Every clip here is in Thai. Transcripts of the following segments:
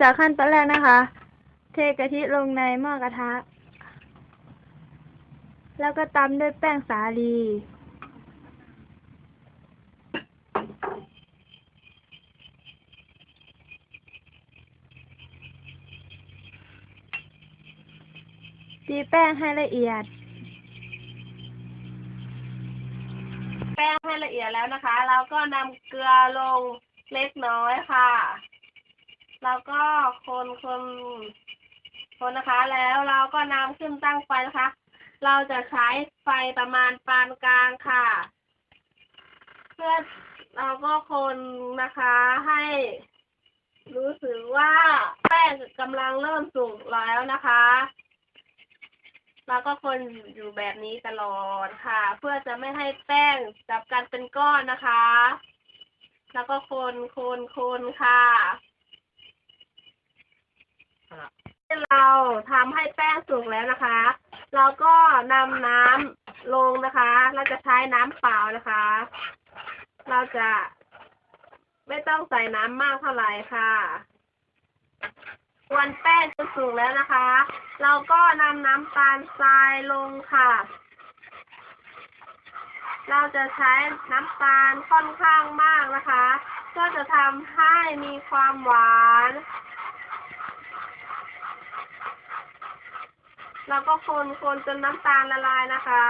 จากขั้นตอนแรกนะคะ เทกะทิลงในหม้อกระทะ แล้วก็ตำด้วยแป้งสาลี ตีแป้งให้ละเอียด แป้งให้ละเอียดแล้วนะคะ เราก็นำเกลือลงเล็กน้อยค่ะ แล้วก็คนคนคนนะคะ แล้วเราก็นำขึ้นตั้งไฟนะคะ เราจะใช้ไฟประมาณปานกลางค่ะ เพื่อเราก็คนนะคะให้รู้สึกว่าแป้งกำลังเริ่มสุกแล้วนะคะเราก็คนอยู่แบบนี้ตลอดค่ะ เพื่อจะไม่ให้แป้งจับกันเป็นก้อนนะคะ แล้วก็คนคนคนค่ะ เราทำให้แป้งสุกแล้วนะคะ เราก็นำน้ำลงนะคะ เราจะใช้น้ำเปล่านะคะ เราจะไม่ต้องใส่น้ำมากเท่าไหร่ค่ะส่วนแป้งจะสุกแล้วนะคะ เราก็นำน้ำตาลทรายลงค่ะ เราจะใช้น้ำตาลค่อนข้างมากนะคะเพื่อจะทำให้มีความหวาน แล้วก็คนคนจนน้ำตาลละลายนะคะ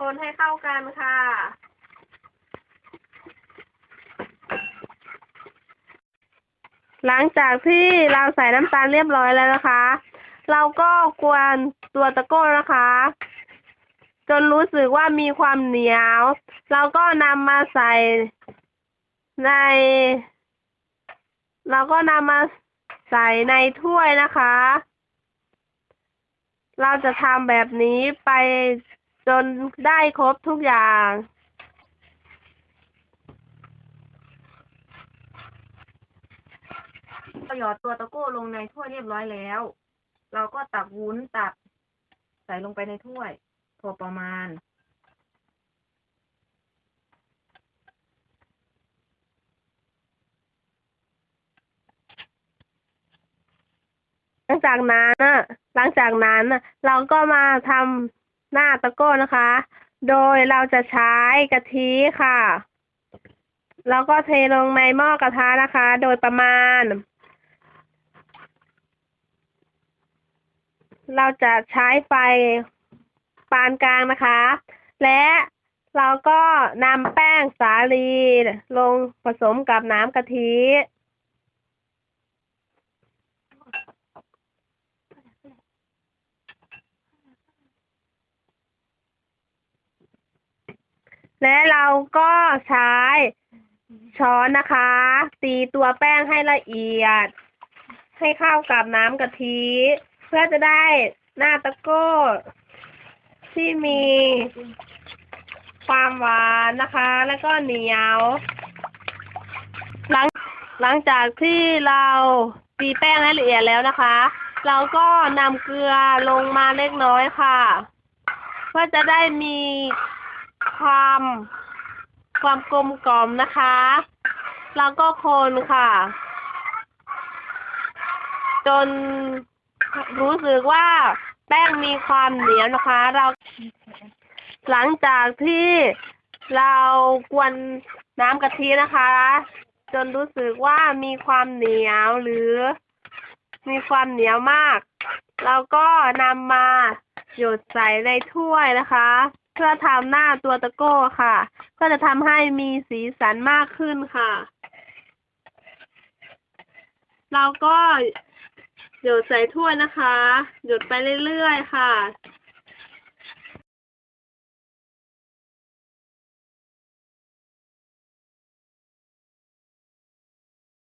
คนให้เข้ากันค่ะ หลังจากที่เราใส่น้ำตาลเรียบร้อยแล้วนะคะ เราก็กวนตัวตะโก้นะคะ จนรู้สึกว่ามีความเหนียว เราก็นำมาใส่ใน เราก็นำมาใส่ในถ้วยนะคะ เราจะทำแบบนี้ไปจนได้ครบทุกอย่างก็หยอดตัวตะโก้ลงในถ้วยเรียบร้อยแล้ว เราก็ตักวุ้นตักใส่ลงไปในถ้วย พอประมาณ หลัง จากนั้นหลังจากนั้นเราก็มาทำหน้าตะโก้นะคะ โดยเราจะใช้กะทิค่ะ แล้วก็เทลงในหม้อกระทะนะคะ โดยประมาณ เราจะใช้ไฟปานกลางนะคะ และเราก็นำแป้งสาลีลงผสมกับน้ำกะทิ และเราก็ใช้ช้อนนะคะ ตีตัวแป้งให้ละเอียด ให้เข้ากับน้ำกะทิ เพื่อจะได้หน้าตะโก้ ที่มีความหวานนะคะ แล้วก็เหนียว หลังหลังจากที่เราตีแป้งให้ละเอียดแล้วนะคะ เราก็นำเกลือลงมาเล็กน้อยค่ะ เพื่อจะได้มี ความ ความกลมกล่อมนะคะ แล้วก็คนค่ะ จนรู้สึกว่าแป้งมีความเหนียวนะคะ เรา หลังจากที่เรากวนน้ำกะทินะคะ จนรู้สึกว่ามีความเหนียวหรือ มีความเหนียวมาก เราก็นำมาหยดใส่ในถ้วยนะคะ เพื่อทำหน้าตัวตะโก้ค่ะ ก็จะทำให้มีสีสันมากขึ้นค่ะ เราก็หยดใส่ถ้วยนะคะ หยดไปเรื่อยๆค่ะ